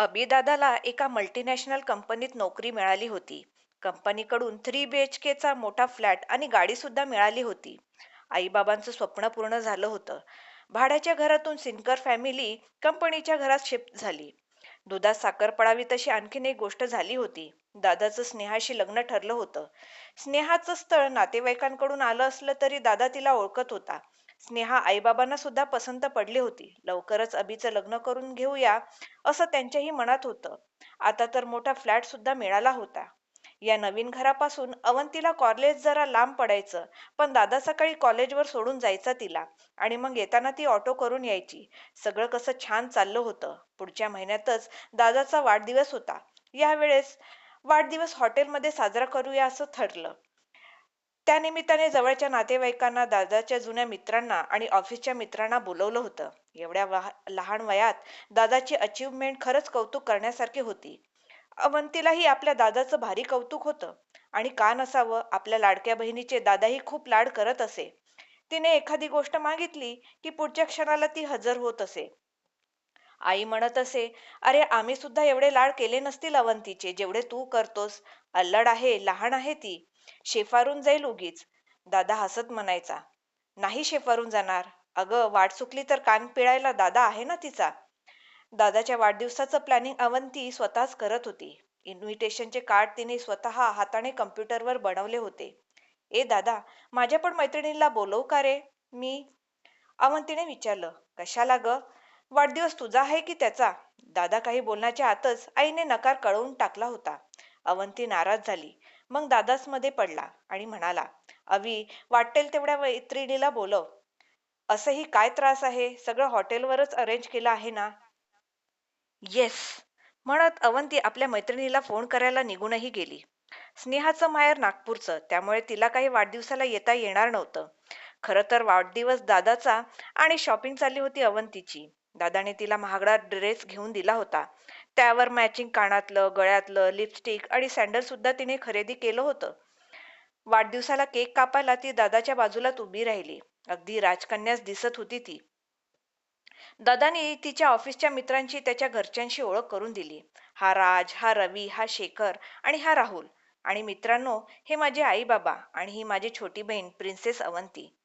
अबीदादाला एका मल्टीनॅशनल कंपनीत नोकरी मिळाली होती. कंपनीकडून थ्री बी एच केचा मोठा फ्लॅट आणि गाडीसुद्धा मिळाली होती. आईबाबांचं स्वप्न पूर्ण झालं होतं. भाड्याच्या घरातून सिनकर फॅमिली कंपनीच्या घरात शिफ्ट झाली. दुधात साखर पडावी तशी आणखीन एक गोष्ट झाली होती. दादाचं स्नेहाशी लग्न ठरलं होतं. स्नेहाचं स्थळ नातेवाईकांकडून आलं असलं तरी दादा तिला ओळखत होता. स्नेहा आईबाबांना सुद्धा पसंत पडली होती. लवकरच अभिचं लग्न करून घेऊया असं त्यांच्याही मनात होतं. आता तर मोठा फ्लॅट सुद्धा मिळाला होता. या नवीन घरापासून अवंतीला कॉलेज जरा लांब पडायचं पण दादा सकाळी कॉलेजवर सोडून जायचा तिला आणि मग येताना ती ऑटो करून यायची. सगळं कसं छान चाललं होतं. पुढच्या महिन्यातच दादाचा वाढदिवस होता. यावेळेस वाढदिवस हॉटेलमध्ये साजरा करूया असं ठरलं. त्यानिमित्ताने जवळच्या नातेवाईकांना दादाच्या जुन्या मित्रांना आणि ऑफिसच्या मित्रांना बोलवलं होतं. एवढ्या लहान वयात दादाची अचीवमेंट खरंच कौतुक करण्यासारखी होती. अवंतीलाही आपल्या दादाचं भारी कौतुक होतं. आणि का नसावं आपल्या लाडक्या बहिणीचे दादाही खूप लाड करत असे. तिने एखादी गोष्ट मागितली की पुढच्या क्षणाला ती हजर होत असे. आई म्हणत असे अरे आम्ही सुद्धा एवढे लाड केले नसतील अवंतीचे जेवढे तू करतोस. अल्लड आहे लहान आहे ती. शेफारून जाईल उगीच. दादा हसत म्हणायचा. नाही शेफारून जाणार. अगं वाट चुकली तर कान पिळायला दादा आहे ना तिचा. दादाच्या वाढदिवसाचं प्लॅनिंग अवंती स्वतःच करत होती. इन्व्हिटेशनचे कार्ड तिने स्वतः हाताने कम्प्युटरवर बनवले होते. ए दादा माझ्या पण मैत्रिणीला बोलवू का रे? मी अवंतीने विचारलं. कशाला ग? वाढदिवस तुझा आहे की त्याचा? दादा काही बोलण्याच्या आतच आईने नकार कळवून टाकला होता. अवंती नाराज झाली. मग दादासमध्ये पडला आणि म्हणाला अवी वाटेल तेवढ्या मैत्रिणीला बोलव. असंही काय त्रास आहे? सगळं हॉटेलवरच अरेंज केलं आहे ना? येस म्हणत अवंती आपल्या मैत्रिणीला फोन करायला निघूनही गेली. स्नेहाचं माहेर नागपूरचं त्यामुळे तिला काही वाढदिवसाला येता येणार नव्हतं. खरं तर वाढदिवस दादाचा आणि शॉपिंग चालली होती अवंतीची. दादाने तिला महागडा ड्रेस घेऊन दिला होता. त्यावर मॅचिंग कानातलं गळ्यातलं लिपस्टिक आणि सँडल सुद्धा तिने खरेदी केलं होतं. वाढदिवसाला केक कापायला ती दादाच्या बाजूलाच उभी राहिली. अगदी राजकन्याच दिसत होती ती. दादाने तिच्या ऑफिसच्या मित्रांची त्याच्या घरच्यांशी ओळख करून दिली. हा राज हा रवी हा शेखर आणि हा राहुल. आणि मित्रांनो हे माझे आई बाबा आणि ही माझी छोटी बहीण प्रिन्सेस अवंती.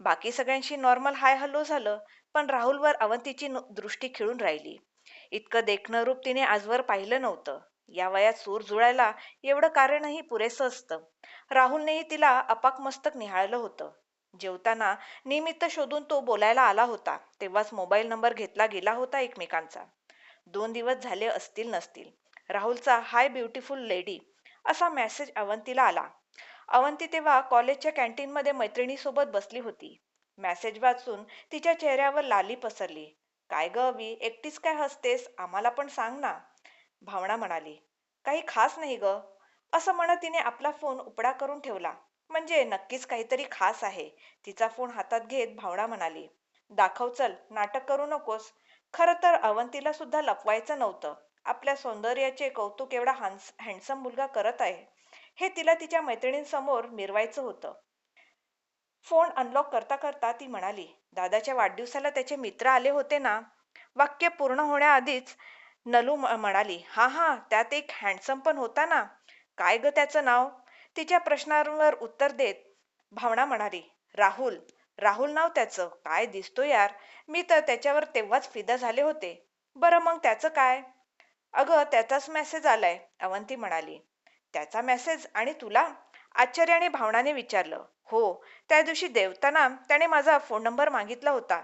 बाकी सगळ्यांशी नॉर्मल हाय हल्लो झालं पण राहुलवर अवंतीची नु- दृष्टी खिळून राहिली. इतकं देखणं रूप तिने आजवर पाहिलं नव्हतं. या वयात सूर जुळायला एवढं कारणही पुरेसं असतं. राहुलनेही तिला अपाक मस्तक निहाळलं होतं. जेवताना निमित्त शोधून तो बोलायला आला होता. तेव्हाच मोबाईल नंबर घेतला गेला होता एकमेकांचा. दोन दिवस झाले असतील नसतील. राहुलचा हाय ब्युटिफुल लेडी असा मेसेज अवंतीला आला. अवंती तेव्हा कॉलेजच्या कॅन्टीनमध्ये मैत्रिणीसोबत बसली होती. मेसेज वाचून तिच्या चेहऱ्यावर लाली पसरली. काय ग अवी एकटीच काय हसतेस? आम्हाला पण सांग ना. भावना म्हणाली. काही खास नाही ग. असं म्हणत तिने आपला फोन उपडा करून ठेवला. म्हणजे नक्कीच काहीतरी खास आहे. तिचा फोन हातात घेत भावना म्हणाली. दाखव चल नाटक करू नकोस. खरं तर अवंतीला सुद्धा लपवायचं नव्हतं. आपल्या सौंदर्याचे कौतुक एवढा हान्स हँडसम मुलगा करत आहे. हे तिला तिच्या मैत्रिणींसमोर मिरवायचं होतं. फोन अनलॉक करता करता ती म्हणाली दादाच्या वाढदिवसाला त्याचे मित्र आले होते ना? वाक्य पूर्ण होण्याआधीच नलू म- म्हणाली हा हा त्यात एक हँडसम पण होता ना? काय ग त्याचं नाव? तिच्या प्रश्नांवर उत्तर देत भावना म्हणाली राहुल राहुल नाव त्याचं? काय दिसतो यार? मी तर त्याच्यावर तेव्हाच फिदा झाले होते. बरं मग त्याचं काय? अगं त्याचाच मेसेज आलाय अवंती म्हणाली. त्याचा मेसेज आणि तुला? आश्चर्याने भावनाने विचारलं. हो त्या दिवशी देवताना त्याने माझा फोन नंबर मागितला होता.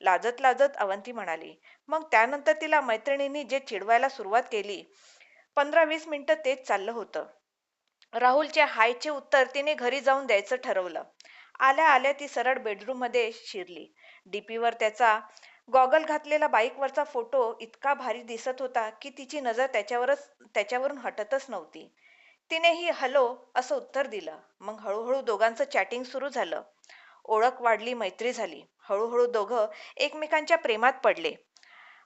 लाजत लाजत अवंती म्हणाली. मग त्यानंतर तिला मैत्रिणींनी जे चिडवायला सुरुवात केली पंधरा वीस मिनिटं तेच चाललं होतं. राहुलच्या हायचे उत्तर तिने घरी जाऊन द्यायचं ठरवलं. आल्या आल्या ती सरळ बेडरूममध्ये शिरली. डीपीवर त्याचा गॉगल घातलेला बाईकवरचा फोटो इतका भारी दिसत होता की तिची नजर त्याच्यावरच त्याच्यावरून हटतच नव्हती. तिनेही हॅलो असं उत्तर दिलं. मग हळूहळू दोघांचं चॅटिंग सुरू झालं. ओळख वाढली मैत्री झाली. हळूहळू दोघं एकमेकांच्या प्रेमात पडले.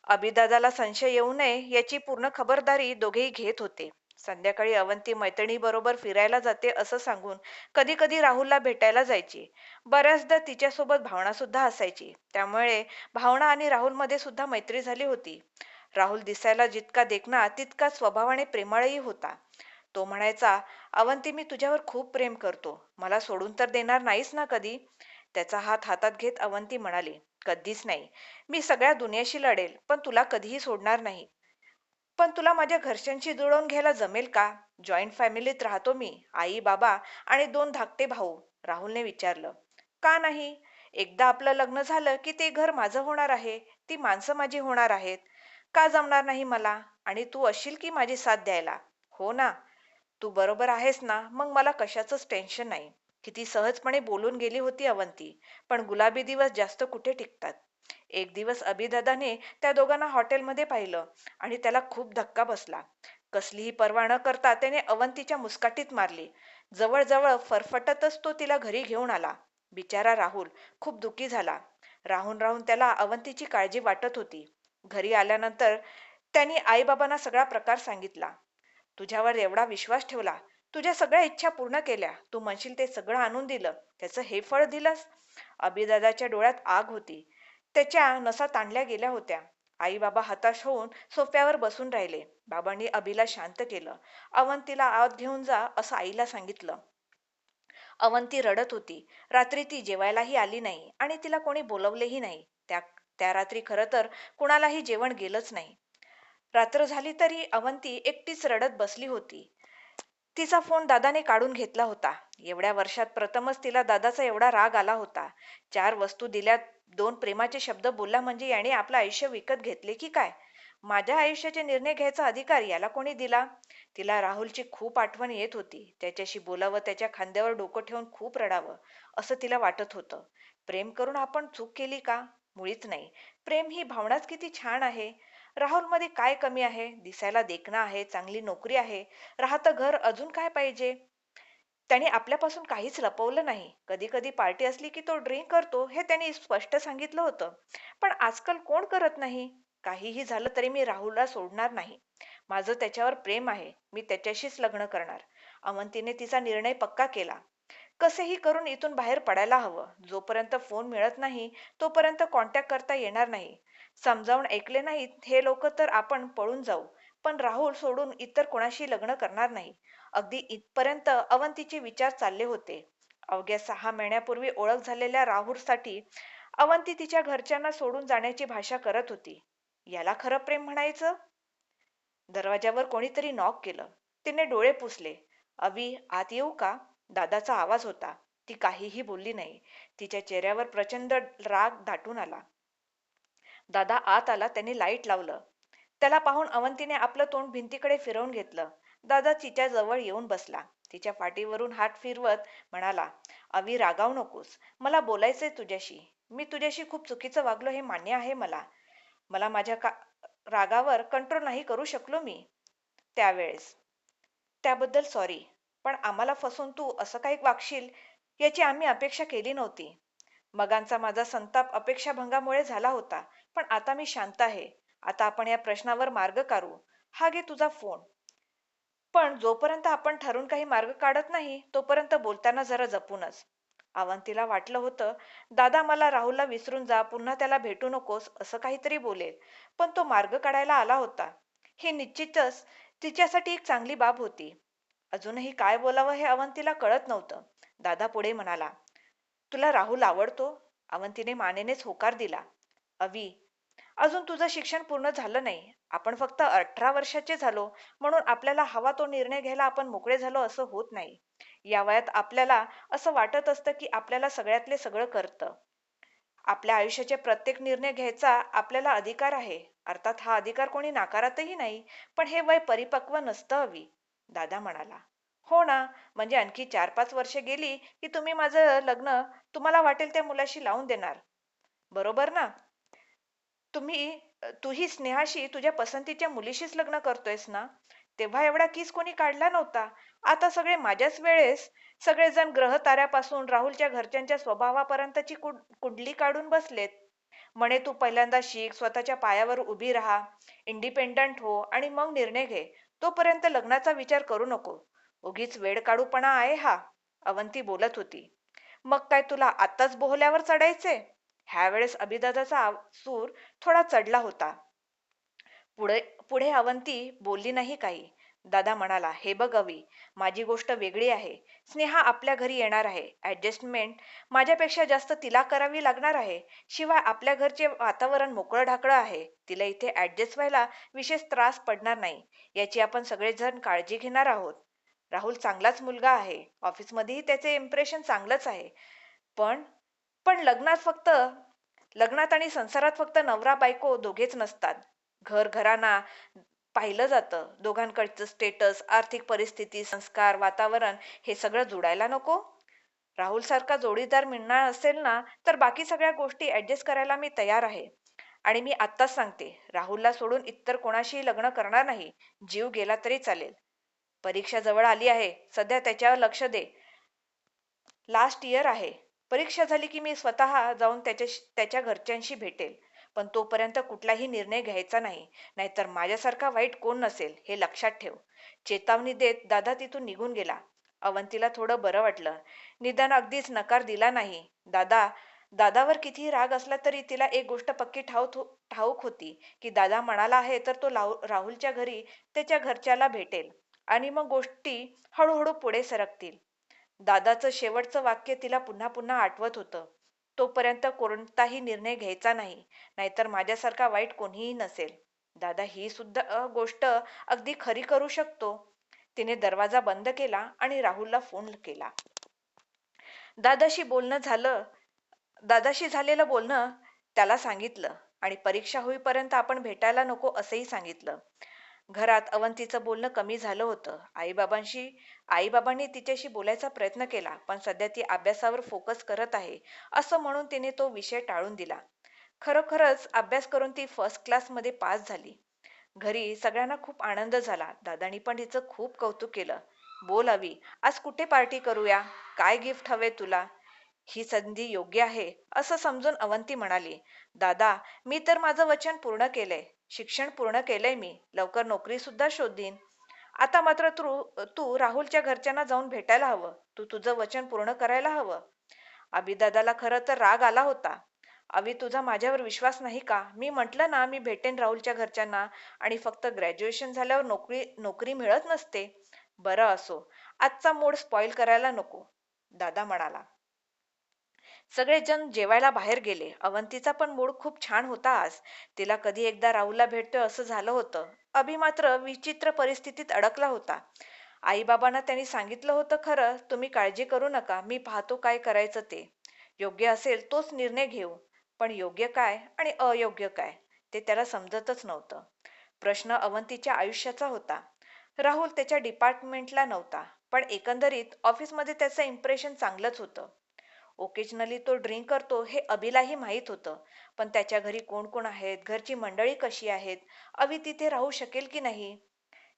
अभिदादाला संशय येऊ नये याची पूर्ण खबरदारी दोघेही घेत होते. संध्याकाळी अवंती मैत्रिणीबरोबर फिरायला जाते असं सांगून कधी कधी राहुलला भेटायला जायची. बऱ्याचदा तिच्यासोबत भावना सुद्धा असायची. त्यामुळे भावना आणि राहुलमध्ये सुद्धा मैत्री झाली होती. राहुल दिसायला जितका देखना तितका स्वभावाने प्रेमळही होता. तो म्हणायचा अवंती मी तुझ्यावर खूप प्रेम करतो. मला सोडून तर देणार नाहीस ना कधी? त्याचा हात हातात घेत अवंती म्हणाली कधीच नाही. मी सगळ्या दुनियाशी लढेल पण तुला कधीही सोडणार नाही. पण तुला माझ्या घरच्यांशी जुळवून घ्यायला जमेल का? जॉईंट फॅमिलीत राहतो मी आई बाबा आणि दोन धाकटे भाऊ. राहुलने विचारलं का नाही? एकदा आपलं लग्न झालं की ते घर माझं होणार आहे. ती माणसं माझी होणार आहेत. का जमणार नाही मला? आणि तू असशील की माझी साथ द्यायला? हो ना. तू बरोबर आहेस ना? मग मला कशाचंच टेन्शन नाही. किती सहजपणे बोलून गेली होती अवंती पण गुलाबी दिवस जास्त कुठे टिकतात? एक दिवस अभिदादाने त्या दोघांना हॉटेलमध्ये पाहिलं आणि त्याला खूप धक्का बसला. कसलीही पर्वा न करता त्याने अवंतीच्या मुस्काटीत मारली. जवळजवळ फरफटतच तो तिला घरी घेऊन आला. बिचारा राहुल खूप दुखी झाला. राहून राहून त्याला अवंतीची काळजी वाटत होती. घरी आल्यानंतर त्यांनी आईबाबांना सगळा प्रकार सांगितला. तुझ्यावर एवढा विश्वास ठेवला तुझ्या सगळ्या इच्छा पूर्ण केल्या तू म्हणशील ते सगळं आणून दिलं त्याचं हे फळ दिलंस? अभिदादाच्या डोळ्यात आग होती. त्याच्या नसा ताणल्या गेल्या होत्या. आई बाबा हताश होऊन सोफ्यावर बसून राहिले. बाबांनी अभिला शांत केलं. अवंतीला आत घेऊन जा असं आईला सांगितलं. अवंती रडत होती. रात्री ती जेवायलाही आली नाही आणि तिला कोणी बोलवलेही नाही. त्या त्या रात्री खरं तर कुणालाही जेवण गेलंच नाही. रात्र झाली तरी अवंती एकटीच रडत बसली होती. तिचा फोन दादाने काढून घेतला होता. एवढ्या वर्षात प्रथमच तिला दादाचा एवढा राग आला होता. चार वस्तू दिल्या दोन प्रेमाचे शब्द बोलला म्हणजे याने आपलं आयुष्य विकत घेतले की काय? माझ्या आयुष्याचे निर्णय घ्यायचा अधिकार याला कोणी दिला? तिला राहुलची खूप आठवण येत होती. त्याच्याशी बोलावं त्याच्या खांद्यावर डोकं ठेवून खूप रडावं असं तिला वाटत होतं. प्रेम करून आपण चूक केली का? मुळीच नाही. प्रेम ही भावनाच किती छान आहे. राहुलमध्ये काय कमी आहे? दिसायला देखणं आहे चांगली नोकरी आहे. राहतं घर अजून काय पाहिजे? त्याने आपल्यापासून काहीच लपवलं नाही. कधी कधी पार्टी असली की तो ड्रिंक करतो हे त्याने स्पष्ट सांगितलं होतं. पण आजकाल कोण करत नाही? काहीही झालं तरी मी राहुलला सोडणार नाही. माझं त्याच्यावर प्रेम आहे. मी त्याच्याशीच लग्न करणार. अवंतीने तिचा निर्णय पक्का केला. कसेही करून इथून बाहेर पडायला हवं. जोपर्यंत फोन मिळत नाही तोपर्यंत कॉन्टॅक्ट करता येणार नाही. समजावून ऐकले नाहीत हे लोक तर आपण पळून जाऊ. पण राहुल सोडून इतर कोणाशी लग्न करणार नाही. अगदी इथपर्यंत अवंतीचे विचार चालले होते. अवघ्या सहा महिन्यापूर्वी ओळख झालेल्या राहुलसाठी अवंती तिच्या घरच्यांना सोडून जाण्याची भाषा करत होती. याला खरं प्रेम म्हणायचं? दरवाजावर कोणीतरी नॉक केलं. तिने डोळे पुसले. अवी आत येऊ का? दादाचा आवाज होता. ती काहीही बोलली नाही. तिच्या चेहऱ्यावर प्रचंड राग दाटून आला. दादा आत आला त्याने लाइट लावलं. त्याला पाहून अवंतीने आपलं तोंड भिंतीकडे फिरवून घेतलं. दादा तिच्या जवळ येऊन बसला. तिच्या पाठीवरून हात फिरवत म्हणाला अवी रागावू नकोस. मला बोलायचंय तुझ्याशी. मी तुझ्याशी खूप चुकीचं वागलो हे मान्य आहे मला. मला माझ्या का रागावर कंट्रोल नाही करू शकलो मी. त्यावेळेस त्याबद्दल सॉरी पण आम्हाला फसून तू असं काही वागशील याची आम्ही अपेक्षा केली नव्हती. मगांचा माझा संताप अपेक्षाभंगामुळे झाला होता पण आता मी शांत आहे. आता आपण या प्रश्नावर मार्ग काढू. हा घे तुझा फोन. पण जोपर्यंत आपण ठरून काही मार्ग काढत नाही तोपर्यंत बोलताना जरा जपूनच. अवंतीला वाटलं होतं दादा मला राहुलला विसरून जा पुन्हा त्याला भेटू नकोस असं काहीतरी बोलेल. पण तो मार्ग काढायला आला होता. हे निश्चितच तिच्यासाठी एक चांगली बाब होती. अजूनही काय बोलावं हे अवंतीला कळत नव्हतं. दादा पुढे म्हणाला तुला राहुल आवडतो? अवंतीने मानेनेच होकार दिला. अवी अजून तुझं शिक्षण पूर्ण झालं नाही. आपण फक्त अठरा वर्षाचे झालो. म्हणून आपल्याला हवा तो निर्णय घ्यायला आपण मोकळे झालो असं होत नाही. या वयात आपल्याला असं वाटत असतं की आपल्याला सगळ्यातले सगळं करतं. आपल्या आयुष्याचे प्रत्येक निर्णय घ्यायचा आपल्याला अधिकार आहे. अर्थात हा अधिकार कोणी नाकारतही नाही. पण हे वय परिपक्व नसतं हवी दादा म्हणाला. हो ना. म्हणजे आणखी चार पाच वर्षे गेली की तुम्ही माझं लग्न तुम्हाला वाटेल त्या मुलाशी लावून देणार. बरोबर ना? तुम्ही तूही स्नेहाशी तुझ्या पसंतीच्या मुलीशीच लग्न करतोयस ना? तेव्हा एवढा किस कोणी काढला नव्हता? आता सगळे माझ्याच वेळेस. सगळेजण ग्रह ताऱ्यापासून राहुलच्या घरच्यांच्या स्वभावापर्यंतची कुंडली काढून बसलेत. म्हणे तू पहिल्यांदा शिक स्वतःच्या पायावर उभी राहा. इंडिपेंडंट हो आणि मग निर्णय घे. तोपर्यंत लग्नाचा विचार करू नको. उगीच वेळ काढूपणा आहे हा अवंती बोलत होती. मग काय तुला आत्ताच बोहल्यावर चढायचे ह्यावेळेस अभिदादाचा सूर थोडा चढला होता. पुढे पुढे अवंती बोलली नाही काही. दादा म्हणाला हे बघ अवी माझी गोष्ट वेगळी आहे. स्नेहा आपल्या घरी येणार आहे. ऍडजस्टमेंट माझ्यापेक्षा जास्त तिला करावी लागणार आहे. शिवाय आपल्या घरचे वातावरण मोकळं ढाकळं आहे. तिला इथे ऍडजस्ट व्हायला विशेष त्रास पडणार नाही. याची आपण सगळेजण काळजी घेणार आहोत. राहुल चांगलाच मुलगा आहे. ऑफिसमध्येही त्याचे इम्प्रेशन चांगलंच आहे. पण पण लग्नात फक्त लग्नात आणि संसारात फक्त नवरा बायको दोघेच नसतात. घर घराना पाहिलं जातं. दोघांकडचं स्टेटस आर्थिक परिस्थिती संस्कार वातावरण हे सगळं जुडायला नको. राहुल सारखा जोडीदार मिळणार असेल ना तर बाकी सगळ्या गोष्टी ऍडजस्ट करायला मी तयार आहे. आणि मी आत्ताच सांगते राहुलला सोडून इतर कोणाशीही लग्न करणार नाही. जीव गेला तरी चालेल. परीक्षा जवळ आली आहे. सध्या त्याच्यावर लक्ष दे. लास्ट इयर आहे. परीक्षा झाली की मी स्वतः जाऊन त्याच्या त्याच्या घरच्यांशी भेटेल. पण तोपर्यंत कुठलाही निर्णय घ्यायचा नाही. नाहीतर माझ्यासारखा वाईट कोण नसेल हे लक्षात ठेव. चेतावणी देत दादा तिथून निघून गेला. अवंतीला थोडं बरं वाटलं. निदान अगदीच नकार दिला नाही. दादा दादावर कितीही राग असला तरी तिला एक गोष्ट पक्की ठाऊक हो, ठाऊक होती. की दादा म्हणाला आहे तर तो राहुलच्या घरी त्याच्या घरच्याला भेटेल. आणि मग गोष्टी हळूहळू पुढे सरकतील. दादाचं शेवटचं वाक्य तिला पुन्हा पुन्हा आठवत होतं. तोपर्यंत कोणताही निर्णय घ्यायचा नाही नाहीतर माझ्यासारखा वाईट कोणीही नसेल. दादा ही सुद्धा गोष्ट अगदी खरी करू शकतो. तिने दरवाजा बंद केला आणि राहुलला फोन केला. दादाशी बोलणं झालं दादाशी झालेलं बोलणं त्याला सांगितलं आणि परीक्षा होईपर्यंत आपण भेटायला नको असंही सांगितलं. घरात अवंतीचं बोलणं कमी झालं होतं. आईबाबांशी आईबाबांनी तिच्याशी बोलायचा प्रयत्न केला पण सध्या ती अभ्यासावर फोकस करत आहे असं म्हणून तिने तो विषय टाळून दिला. खरोखरच अभ्यास करून ती फर्स्ट क्लासमध्ये पास झाली. घरी सगळ्यांना खूप आनंद झाला. दादानी पण तिचं खूप कौतुक केलं. बोल अवी आज कुठे पार्टी करूया? काय गिफ्ट हवे तुला? ही संधी योग्य आहे असं समजून अवंती म्हणाली. दादा मी तर माझं वचन पूर्ण केलंय. शिक्षण पूर्ण केलंय मी. लवकर नोकरी सुद्धा शोधीन. आता मात्र तू तू राहुलच्या घरच्यांना जाऊन भेटायला हवं. तू तुझं वचन पूर्ण करायला हवं. अभिदादाला खरं तर राग आला होता. अभि तुझा माझ्यावर विश्वास नाही का? मी म्हटलं ना मी भेटेन राहुलच्या घरच्यांना आणि फक्त ग्रॅज्युएशन झाल्यावर नोकरी नोकरी मिळत नसते. बरं असो. आजचा मूड स्पॉइल करायला नको. दादा म्हणाला. सगळेजण जेवायला बाहेर गेले. अवंतीचा पण मूड खूप छान होता आज. तिला कधी एकदा राहुलला भेटतोय असं झालं होतं. अभि मात्र विचित्र परिस्थितीत अडकला होता. आईबाबांना त्यांनी सांगितलं होतं खरं तुम्ही काळजी करू नका मी पाहतो काय करायचं ते. योग्य असेल तोच निर्णय घेऊ. पण योग्य काय आणि अयोग्य काय ते त्याला समजतच नव्हतं. प्रश्न अवंतीच्या आयुष्याचा होता. राहुल त्याच्या डिपार्टमेंटला नव्हता पण एकंदरीत ऑफिसमध्ये त्याचं इम्प्रेशन चांगलंच होतं. ओकेजनली तो ड्रिंक करतो हे अभिलाही माहीत होतं. पण त्याच्या घरी कोण कोण आहेत? घरची मंडळी कशी आहेत? अभि तिथे राहू शकेल की नाही?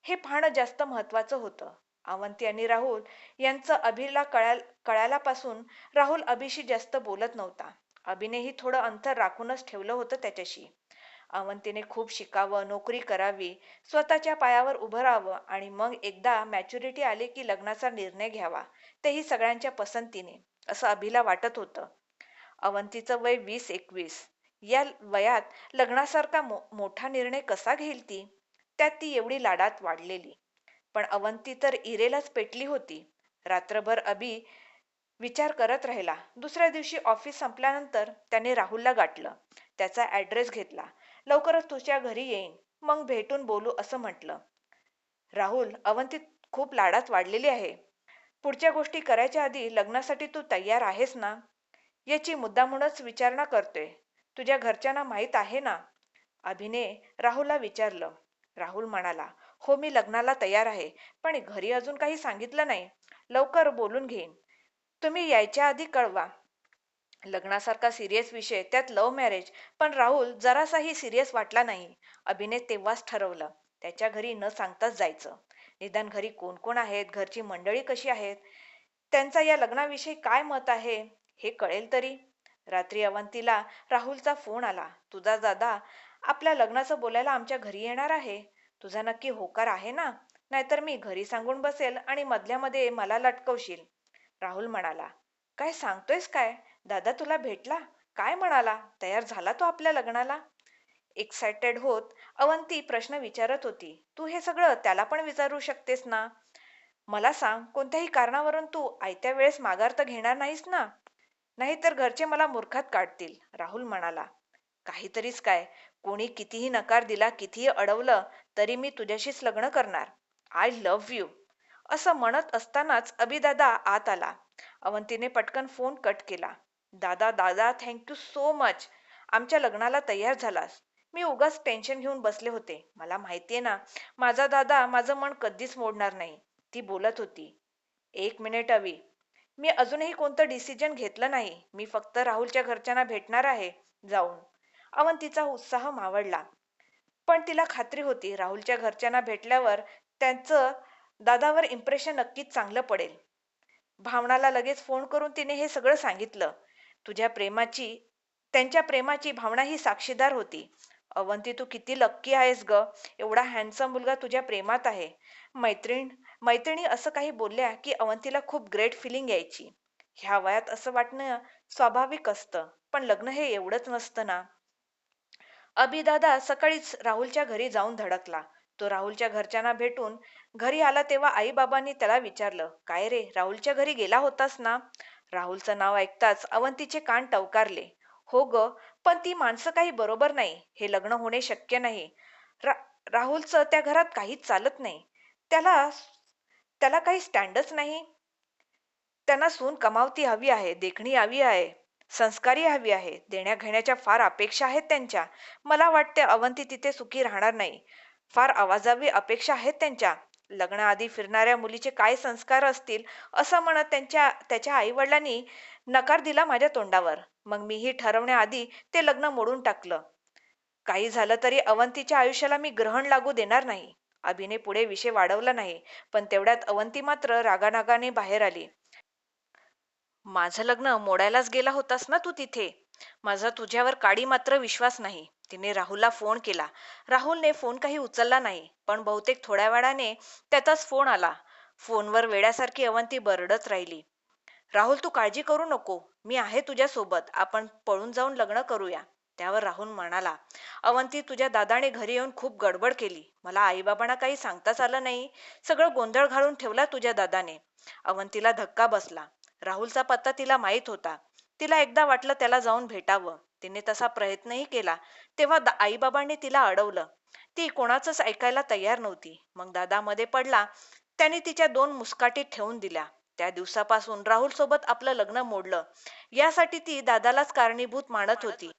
हे पाहणं जास्त महत्वाचं होतं. अवंती आणि राहुल यांचं अभिला कळाल कळाल्यापासून राहुल अभिशी जास्त बोलत नव्हता. अभिनेही थोडं अंतर राखूनच ठेवलं होतं त्याच्याशी. अवंतीने खूप शिकावं नोकरी करावी स्वतःच्या पायावर उभं राहावं आणि मग एकदा मॅच्युरिटी आली की लग्नाचा निर्णय घ्यावा. तेही सगळ्यांच्या पसंतीने. असं अभिला वाटत होतं. अवंतीचं वय वीस एकवीस. या वयात लग्नासारखा मो मोठा निर्णय कसा घेईल ती? त्यात ती एवढी लाडात वाढलेली. पण अवंती तर इरेलाच पेटली होती. रात्रभर अभि विचार करत राहिला. दुसऱ्या दिवशी ऑफिस संपल्यानंतर त्याने राहुलला गाठलं. त्याचा ऍड्रेस घेतला. लवकरच तुझ्या घरी येईन. मग भेटून बोलू असं म्हटलं. राहुल अवंती खूप लाडात वाढलेली आहे. पुढच्या गोष्टी करायच्या आधी लग्नासाठी तू तयार आहेस ना? याची मुद्दामूनच विचारणा करतोय तुझ्या घरच्यांना माहीत आहे ना? अभिने राहुलला विचारलं. राहुल म्हणाला हो मी लग्नाला तयार आहे पण घरी अजून काही सांगितलं नाही. लवकर बोलून घेईन. तुम्ही यायच्या आधी कळवा. लग्नासारखा सिरियस विषय त्यात लव्ह मॅरेज पण राहुल जरासाही सिरियस वाटला नाही. अभिने तेव्हाच ठरवलं. त्याच्या घरी न सांगताच जायचं. निदान घरी कोण कोण आहेत? घरची मंडळी कशी आहेत? त्यांचा या लग्नाविषयी काय मत आहे? हे कळेल तरी. रात्री अवंतीला राहुलचा फोन आला. तुझा दादा आपल्या लग्नाचं बोलायला आमच्या घरी येणार आहे. तुझा नक्की होकार आहे ना? नाहीतर मी घरी सांगून बसेल आणि मधल्यामध्ये मला लटकवशील. राहुल म्हणाला. काय सांगतोयस काय? दादा तुला भेटला? काय म्हणाला? तयार झाला तो आपल्या लग्नाला? एक्सायटेड होत अवंती प्रश्न विचारत होती तू हे सगळं त्याला पण विचारू शकतेस ना? मला सांग कोणत्याही कारणावरून तू आयत्या वेळेस माघार तर घेणार नाहीस ना? नाहीतर घरचे मला मूर्खात काढतील राहुल म्हणाला. काहीतरीच काय कोणी कितीही नकार दिला कितीही अडवलं तरी मी तुझ्याशीच लग्न करणार. आय लव्ह यू असं म्हणत असतानाच अभिदादा आत आला. अवंतीने पटकन फोन कट केला. दादा दादा थँक्यू सो मच आमच्या लग्नाला तयार झालास. मी उगाच टेन्शन घेऊन बसले होते. मला माहितीये ना माझा दादा माझं मन कधीच मोडणार नाही. ती बोलत होती. एक मिनिट अवी. मी अजूनही कोणतं डिसिजन घेतलं नाही. मी फक्त राहुलच्या घरच्यांना भेटणार आहे. जाऊन. अवंतीचा उत्साह मावळला. पण तिला खात्री होती राहुलच्या घरच्यांना भेटल्यावर त्यांचं दादावर इम्प्रेशन नक्कीच चांगलं पडेल. भावनाला लगेच फोन करून तिने हे सगळं सांगितलं. तुझ्या प्रेमाची त्यांच्या प्रेमाची भावना ही साक्षीदार होती. अवंती तू किती लक्की आहेस ग. एवढा हँडसम मुलगा तुझ्या प्रेमात आहे. मैत्रीण मैत्रिणी असं काही बोलल्या की अवंतीला खूप ग्रेट फिलिंग यायची. ह्या वयात असं वाटणं स्वाभाविक असतं पण लग्न हे एवढंच नसतं ना. अभिदादा सकाळीच राहुलच्या घरी जाऊन धडकला. तो राहुलच्या घरच्यांना भेटून घरी आला तेव्हा आई बाबांनी त्याला विचारलं काय रे राहुलच्या घरी गेला होतास ना? राहुलचं नाव ऐकताच अवंतीचे कान टवकारले. हो ग पण ती माणसं काही बरोबर नाही. हे लग्न होणे शक्य नाही. रा राहुलचं त्या घरात काहीच चालत नाही. त्याला त्याला काही स्टँडच नाही. त्यांना सून कमावती हवी आहे देखणी हवी आहे संस्कारी हवी आहे देण्या घेण्याच्या फार अपेक्षा आहेत त्यांच्या. मला वाटते अवंती तिथे सुखी राहणार नाही. फार आवाजावी अपेक्षा आहेत त्यांच्या. लग्नाआधी फिरणाऱ्या मुलीचे काय संस्कार असतील असं म्हणत त्यांच्या त्याच्या आई वडिलांनी नकार दिला माझ्या तोंडावर. मग मीही ठरवण्याआधी ते लग्न मोडून टाकलं. काही झालं तरी अवंतीच्या आयुष्याला मी ग्रहण लागू देणार नाही. अभिने पुढे विषय वाढवला नाही पण तेवढ्यात अवंती मात्र रागानागाने बाहेर आली. माझं लग्न मोडायलाच गेला होतास ना तू तिथे? माझा तुझ्यावर काडी मात्र विश्वास नाही. तिने राहुलला फोन केला. राहुलने फोन काही उचलला नाही पण बहुतेक थोड्या वेळाने त्याचाच फोन आला. फोनवर वेड्यासारखी अवंती बरडत राहिली. राहुल तू काळजी करू नको. मी आहे तुझ्यासोबत. आपण पळून जाऊन लग्न करूया. त्यावर राहुल म्हणाला. अवंती तुझ्या दादाने घरी येऊन खूप गडबड केली. मला आईबाबांना काही सांगताच आलं नाही. सगळं गोंधळ घालून ठेवला तुझ्या दादाने. अवंतीला धक्का बसला. राहुलचा पत्ता तिला माहीत होता. तिला एकदा वाटलं त्याला जाऊन भेटावं. तिने तसा प्रयत्नही केला. तेव्हा आईबाबांनी तिला अडवलं. ती कोणाचंच ऐकायला तयार नव्हती. मग दादा मध्ये पडला. त्याने तिच्या दोन मुस्काटी ठेवून दिल्या. त्या दिवसापासून राहुल सोबत आपलं लग्न मोडलं. यासाठी ती दादालाच कारणीभूत मानत होती.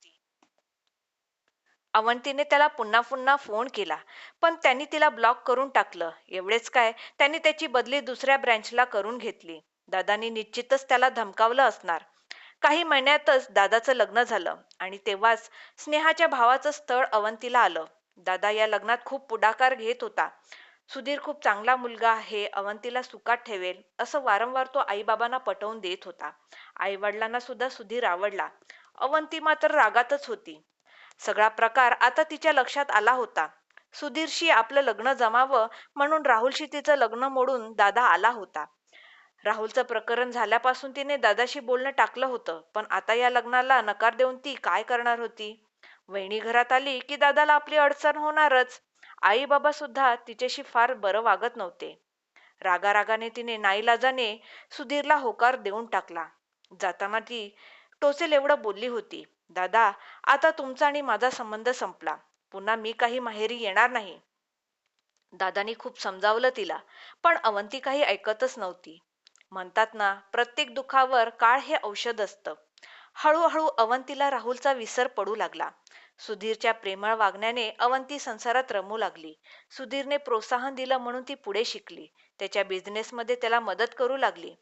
अवंतीने त्याला पुन्हा पुन्हा फोन केला. पण त्यांनी तिला ब्लॉक करून टाकलं. एवढेच काय त्यांनी त्याची बदली दुसऱ्या ब्रँचला करून घेतली. दादानी निश्चितच त्याला धमकावलं असणार. काही महिन्यातच दादाचं लग्न झालं आणि तेव्हाच स्नेहाच्या भावाचं स्थळ अवंतीला आलं. दादा या लग्नात खूप पुढाकार घेत होता. सुधीर खूप चांगला मुलगा आहे अवंतीला सुखात ठेवेल असं वारंवार तो आईबाबांना पटवून देत होता. आई वडिलांना सुद्धा सुधीर आवडला. अवंती मात्र रागातच होती. सगळा प्रकार आता तिच्या लक्षात आला होता. सुधीरशी आपलं लग्न जमावं म्हणून राहुलशी तिचं लग्न मोडून दादा आला होता. राहुलचं प्रकरण झाल्यापासून तिने दादाशी बोलणं टाकलं होतं पण आता या लग्नाला नकार देऊन ती काय करणार होती? वहिनी घरात आली की दादाला आपली अडचण होणारच. आई बाबा सुद्धा तिच्याशी फार बरं वागत नव्हते. रागारागाने तिने नाईलाजाने सुधीरला होकार देऊन टाकला. जाताना ती टोचेल एवढं बोलली होती. दादा आता तुमचा आणि माझा संबंध संपला. पुन्हा मी काही माहेरी येणार नाही. दादानी खूप समजावलं तिला पण अवंती काही ऐकतच नव्हती. म्हणतात ना प्रत्येक दुखावर काळ हे औषध असतं. हळूहळू अवंतीला राहुलचा विसर पडू लागला. सुधीरच्या प्रेमळ वागण्याने अवंती संसारात रमू लागली. सुधीरने प्रोत्साहन दिलं म्हणून ती पुढे शिकली. त्याच्या बिझनेसमध्ये त्याला मदत करू लागली.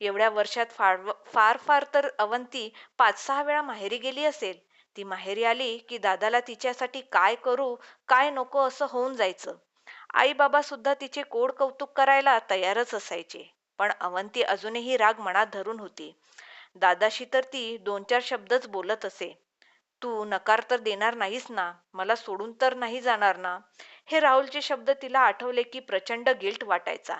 एवढ्या वर्षात फार फार फार तर अवंती पाच सहा वेळा माहेरी गेली असेल. ती माहेरी आली की दादाला तिच्यासाठी काय करू काय नको असं होऊन जायचं. आई बाबा सुद्धा तिचे कोड कौतुक करायला तयारच असायचे. पण अवंती अजूनही राग मनात धरून होती. दादाशी तर ती दोन चार शब्दच बोलत असे. तू नकार तर देणार नाहीस ना? मला सोडून तर नाही जाणार ना? हे राहुलचे शब्द तिला आठवले की प्रचंड गिल्ट वाटायचा.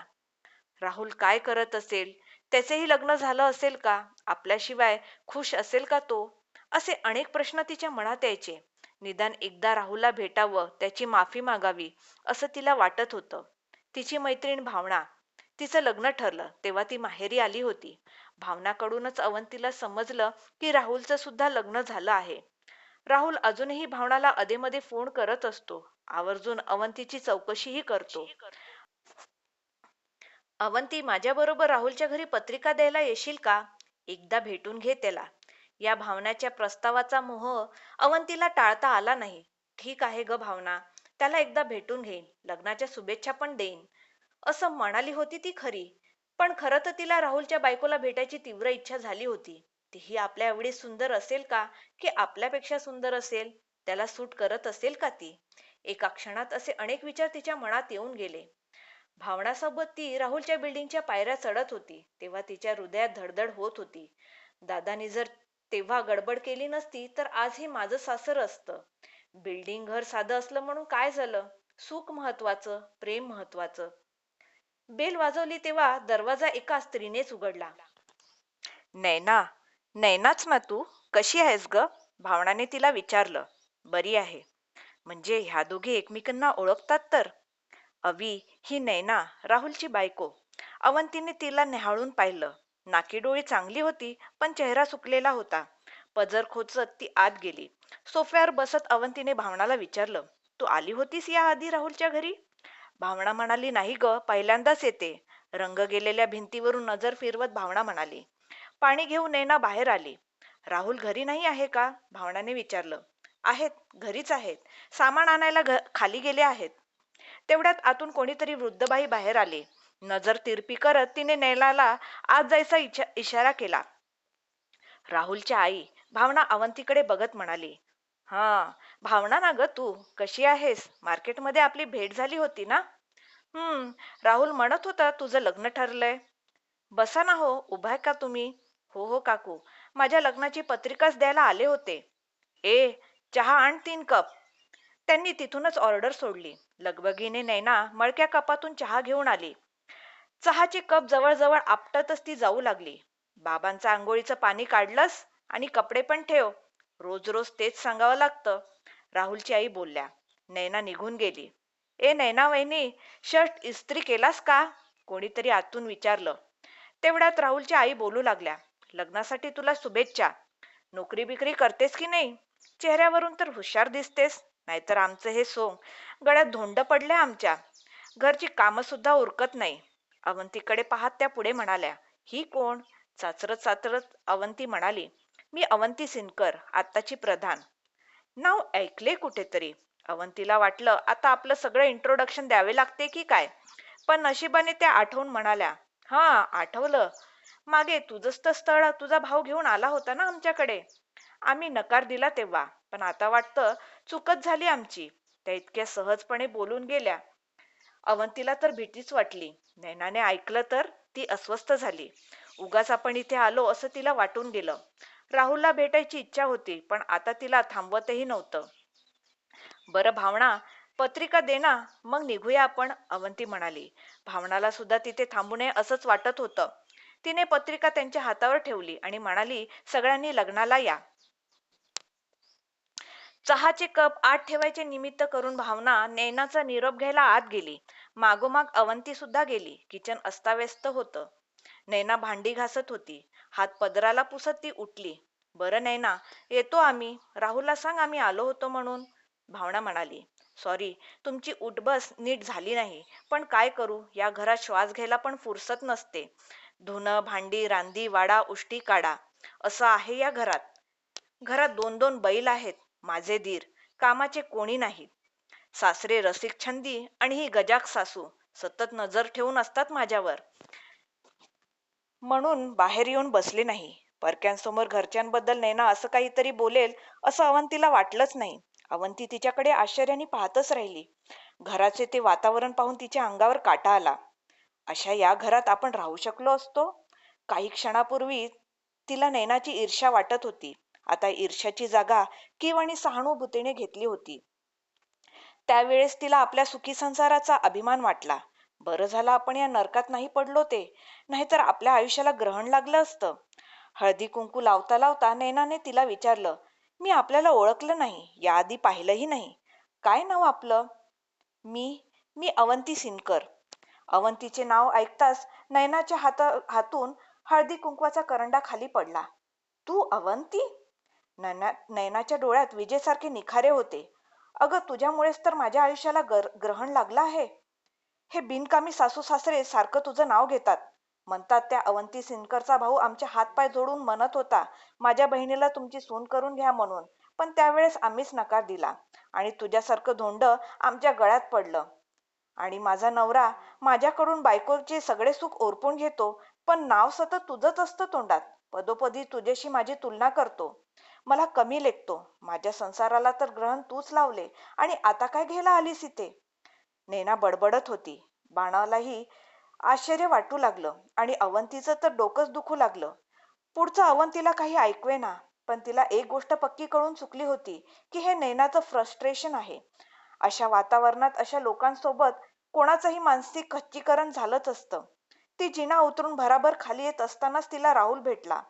राहुल काय करत असेल? त्याचेही लग्न झालं असेल का? आपल्याशिवाय खुश असेल का तो? असे अनेक प्रश्न तिच्या मनात यायचे. निदान एकदा राहुलला भेटावं त्याची माफी मागावी असं तिला वाटत होतं. तिची मैत्रीण भावना. तिचं लग्न ठरलं तेव्हा ती माहेरी आली होती. भावनाकडूनच अवंतीला समजलं की राहुलचं सुद्धा लग्न झालं आहे. राहुल अजूनही भावनाला अधेमध्ये फोन करत असतो. आवर्जून अवंतीची चौकशीही करतो. अवंती माझ्याबरोबर राहुलच्या घरी पत्रिका द्यायला येशील का? एकदा भेटून घे त्याला. या भावनाच्या प्रस्तावाचा मोह अवंतीला टाळता आला नाही. ठीक आहे ग भावना त्याला एकदा भेटून घेईन. लग्नाच्या शुभेच्छा पण देईन. असं म्हणाली होती ती खरी. पण खरं तर तिला राहुलच्या बायकोला भेटायची तीव्र इच्छा झाली होती. तीही आपल्या एवढी सुंदर असेल का? की आपल्यापेक्षा सुंदर असेल? त्याला सूट करत असेल का ती? एका क्षणात असे अनेक विचार तिच्या मनात येऊन गेले. भावनासोबत ती राहुलच्या बिल्डिंगच्या पायऱ्या चढत होती. तेव्हा तिच्या हृदयात धडधड होत होती. दादानी जर तेव्हा गडबड केली नसती तर आज हे माझं सासर असतं. बिल्डिंग घर साधं असलं म्हणून काय झालं? सुख महत्वाचं प्रेम महत्वाचं. बेल वाजवली तेव्हा दरवाजा एका स्त्रीनेच उघडला. नैना नैनाच ना तू? कशी आहेस ग? भावनाने तिला विचारलं. बरी आहे. म्हणजे ह्या दोघी एकमेकांना ओळखतात तर? अवी ही नैना राहुलची बायको. अवंतीने तिला न्याहाळून पाहिलं. नाकी डोळी चांगली होती पण चेहरा सुकलेला होता. पजर खोचत ती आत गेली. सोफ्यावर बसत अवंतीने भावनाला विचारलं तू आली होतीस या आधी राहुलच्या घरी? भावना म्हणाली नाही ग पहिल्यांदाच येते. रंग गेलेल्या भिंतीवरून नजर फिरवत भावना म्हणाली पाणी घेऊन नैना बाहेर आली. राहुल घरी नाही आहे का? भावनाने विचारलं. आहेत घरीच आहेत. सामान आणायला घ खाली गेले आहेत. तेवढ्यात आतून कोणीतरी वृद्धबाई बाहेर आले. नजर तिरपी करत तिने नैनाला आत जायचा इच्छा इशारा केला. राहुलच्या आई भावना अवंतीकडे बघत म्हणाली. हा भावना ना ग तू कशी आहेस? मार्केटमध्ये आपली भेट झाली होती ना? हम्म राहुल म्हणत होता तुझं लग्न ठरलंय. बसा ना हो उभा आहे का तुम्ही? हो हो काकू. माझ्या लग्नाची पत्रिकाच द्यायला आले होते. ए चहा आण तीन कप. त्यांनी तिथूनच ऑर्डर सोडली. लगबगीने नैना मळक्या कपातून चहा घेऊन आली. चहाचे कप जवळजवळ आपटतच ती जाऊ लागली. बाबांचं आंघोळीचं पाणी काढलंस आणि कपडे पण ठेव. रोज रोज तेच सांगावं लागतं. राहुलची आई बोलल्या. नैना निघून गेली. ए नैना वहिनी शर्ट इस्त्री केलास का? कोणीतरी आतून विचारलं. तेवढ्यात राहुलची आई बोलू लागल्या. लग्नासाठी तुला शुभेच्छा. नोकरी बिकरी करतेस की नाही? चेहऱ्यावरून तर हुशार दिसतेस नाहीतर आमचं हे सोंग गळ्यात धोंड पडले आमच्या. घरची कामं सुद्धा उरकत नाही. अवंतीकडे पाहत त्या पुढे म्हणाल्या ही कोण? चाचरत चाचरत अवंती म्हणाली मी अवंती सिनकर आत्ताची प्रधान. नाव ऐकले कुठेतरी. अवंतीला वाटलं आता आपलं सगळं इंट्रोडक्शन द्यावे लागते की काय? पण नशिबाने त्या आठवून म्हणाल्या हा आठवलं. मागे तुझंच तर स्थळ तुझा भाऊ घेऊन आला होता ना आमच्याकडे. आम्ही नकार दिला तेव्हा पण आता वाटतं चुकत झाली आमची. त्या इतक्या सहजपणे बोलून गेल्या. अवंतीला तर भीतीच वाटली. नैनाने ऐकलं तर ती अस्वस्थ झाली. उगाच आपण इथे आलो असं तिला वाटून गेलं. राहुलला भेटायची इच्छा होती पण आता तिला थांबवतही नव्हतं. बरं भावना पत्रिका दे ना मग निघूया आपण अवंती म्हणाली. भावनाला सुद्धा तिथे थांबू नये असंच वाटत होतं. तिने पत्रिका त्यांच्या हातावर ठेवली आणि म्हणाली सगळ्यांनी लग्नाला या. चहाचे कप आत ठेवायचे निमित्त करून भावना नैनाचा निरोप घ्यायला आत गेली. मागोमाग अवंती सुद्धा गेली. किचन अस्ताव्यस्त होतं. नैना भांडी घासत होती. हात पदराला पुसत ती उठली. बरं नैना येतो आम्ही. राहुलला सांग आम्ही आलो होतो म्हणून. भावना म्हणाली सॉरी तुमची उठबस नीट झाली नाही. पण काय करू? या घरात श्वास घ्यायला पण फुरसत नसते. धुणं भांडी रांदी वाडा उष्टी काढा असं आहे या घरात. घरात दोन दोन बैल आहेत माझे दीर. कामाचे कोणी नाही. सासरे रसिक छंदी आणि ही गजाक सासू. सतत नजर ठेवून असतात माझ्यावर. म्हणून बाहेर येऊन बसले नाही. परक्यांसमोर घरच्यांबद्दल नैना असं काहीतरी बोलेल असं अवंतीला वाटलंच नाही. अवंती तिच्याकडे आश्चर्याने पाहतच राहिली. घराचे ते वातावरण पाहून तिच्या अंगावर काटा आला. अशा या घरात आपण राहू शकलो असतो. काही क्षणापूर्वी तिला नैनाची ईर्ष्या वाटत होती. आता ईर्ष्याची जागा किव आणि सहानुभूतीने घेतली होती. त्यावेळेस तिला आपल्या सुखी संसाराचा अभिमान वाटला. बरं झालं आपण या नरकात नाही पडलो ते. नाहीतर आपल्या आयुष्याला ग्रहण लागलं असतं. हळदी कुंकू लावता लावता नैनाने तिला विचारलं मी आपल्याला ओळखलं नाही. याआधी पाहिलंही नाही. काय नाव आपलं? मी मी अवंती सिनकर. अवंतीचे नाव ऐकताच नयनाच्या हाता हातून हळदी कुंकवाचा करंडा खाली पडला. तू अवंती? नयना नयनाच्या डोळ्यात विजेसारखे निखारे होते. अगं तुझ्यामुळेच तर माझ्या आयुष्याला गर ग्रहण लागलं आहे. हे बिनकामी सासू सासरे सारखं तुझं नाव घेतात. म्हणतात त्या अवंती सिनकरचा भाऊ आमचे हातपाय जोडून म्हणत होता माझ्या बहिणीला तुमची सून करून घ्या म्हणून. पण त्यावेळेस आम्हीच नकार दिला आणि तुझ्यासारखं धोंड आमच्या गळ्यात पडलं. आणि माझा नवरा माझ्याकडून बायकोचे सगळे सुख ओरपून घेतो पण नाव सतत तुझंच असतं तोंडात. पदोपदी तुझ्याशी माझी तुलना करतो. मला कमी लेखतो. माझ्या संसाराला तर ग्रहण तूच लावले. आणि आता काय घ्यायला आलीस इथे? नेना बडबडत होती. बाणालाही आश्चर्य वाटू लागलं आणि अवंतीचं तर डोकंच दुखू लागलं. पुढचं अवंतीला काही ऐकवेना पण तिला एक गोष्ट पक्की कळून चुकली होती की हे नैनाचं फ्रस्ट्रेशन आहे. अशा वातावरणात अशा लोकांसोबत कोणाचंही मानसिक खच्चीकरण झालंच असतं. ती जिना उतरून भराभर खाली येत असतानाच तिला राहुल भेटला.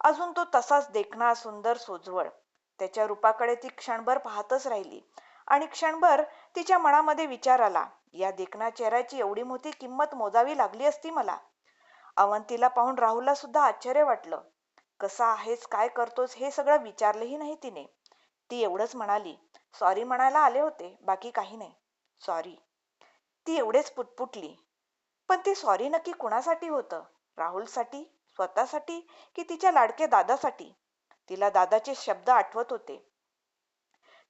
अजून तो तसाच देखणा सुंदर सोजवळ. त्याच्या रूपाकडे ती क्षणभर पाहतच राहिली आणि क्षणभर तिच्या मनामध्ये विचार आला या देखणा चेहऱ्याची एवढी मोठी किंमत मोजावी लागली असती मला. अवंतीला पाहून राहुलला सुद्धा आश्चर्य वाटलं. कसा आहेस काय करतोस हे सगळं विचारलंही नाही तिने. ती एवढंच म्हणाली सॉरी म्हणायला आले होते बाकी काही नाही. सॉरी ती एवढेच पुटपुटली. पण ती सॉरी नक्की कुणासाठी होतं? राहुलसाठी? स्वतःसाठी? की तिच्या लाडके दादासाठी? तिला दादाचे शब्द आठवत होते.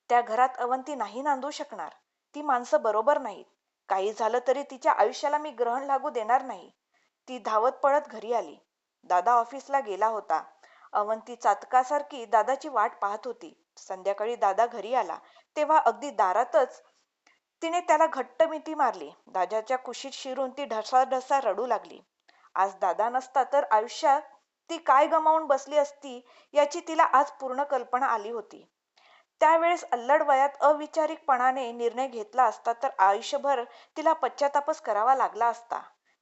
त्या घरात अवंती नाही नांदू शकणार. ती माणसं बरोबर नाहीत. काही झालं तरी तिच्या आयुष्याला मी ग्रहण लागू देणार नाही. ती धावत पळत घरी आली. दादा ऑफिसला गेला होता. अवंती चातकासारखी दादाची वाट पाहत होती. संध्याकाळी दादा घरी आला. तेव्हा अगदी दारातच तिने त्याला घट्ट मिठी मारली. दादाच्या कुशीत शिरून ती ढसाढसा रडू लागली. आज दादा नसता तर आयुष्यात ती काय गमावून बसली असती याची तिला आज पूर्ण कल्पना आली होती. त्यावेळेस अल्लड वयात अविचारिकपणाने निर्णय घेतला असता तर आयुष्यभर तिला पश्चातापच करावा लागला असता.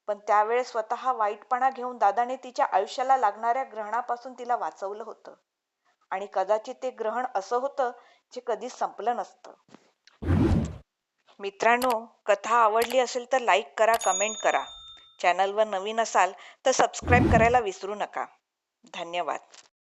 पण त्यावेळेस स्वतः वाईटपणा घेऊन दादाने तिच्या आयुष्याला लागणाऱ्या ग्रहणापासून तिला वाचवलं होतं. आणि कदाचित ते ग्रहण असं होतं जे कधीच संपलं नसतं. मित्रांनो कथा आवडली असेल तर लाईक करा कमेंट करा. चॅनलवर नवीन असाल तर सबस्क्राईब करायला विसरू नका. धन्यवाद.